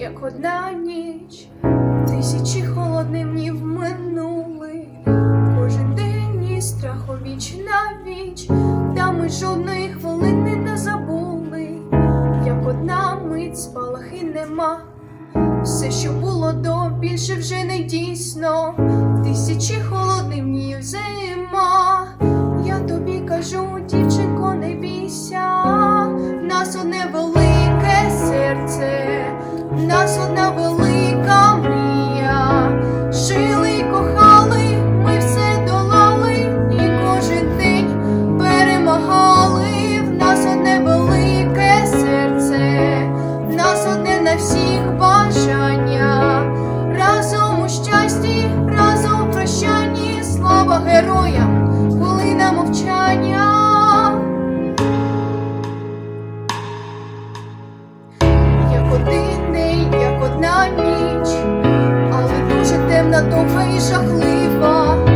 як одна ніч, тисячі холодних днів минули, кожен день із страху віч на віч, та ми жодної хвилини не забули, як одна мить спалахи нема. Все, що було до, більше вже не дійсно. Тисячі холодних героям, хвилина мовчання. Як один день, як одна ніч, але дуже темна, довга і жахлива.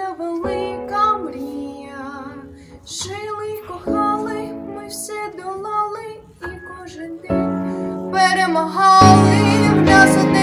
мене велика мрія. Жили, кохали, ми все долали і кожен день перемагали в нас одне.